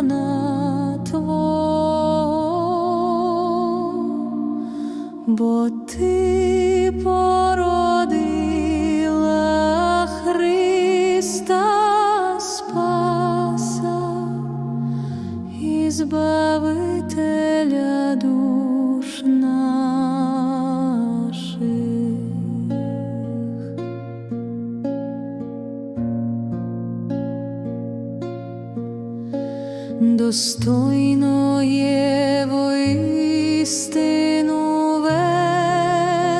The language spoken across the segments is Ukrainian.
лона Твого, бо ти породила Христа Спаса, Ізбавителя душ. Достойно є воістину величати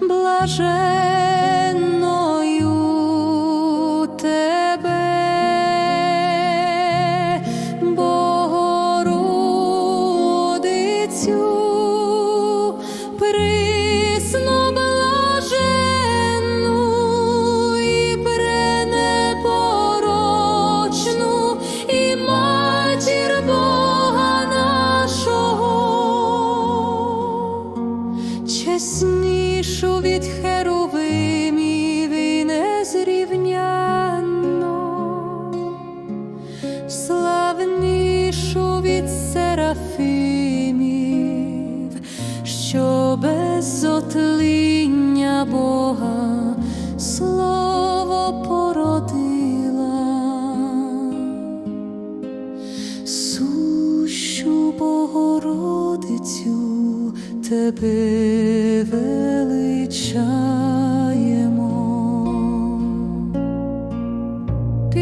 блаженною від херовимів славнішу від серафимів, що без Бога слово породила. Сущу Богородицю тебе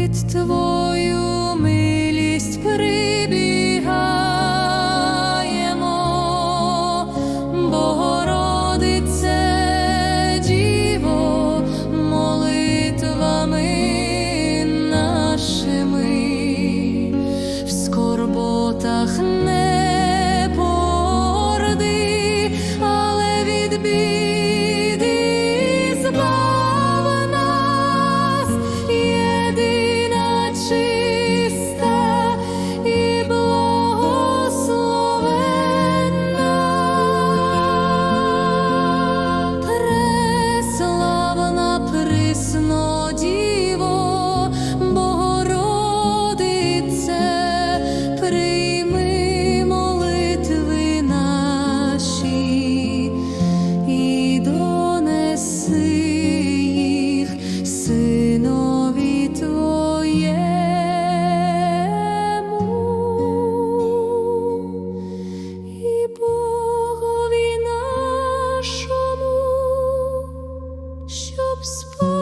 під твою Пресно діво, молитви наші і донеси синові твоєму нашому. Щоб.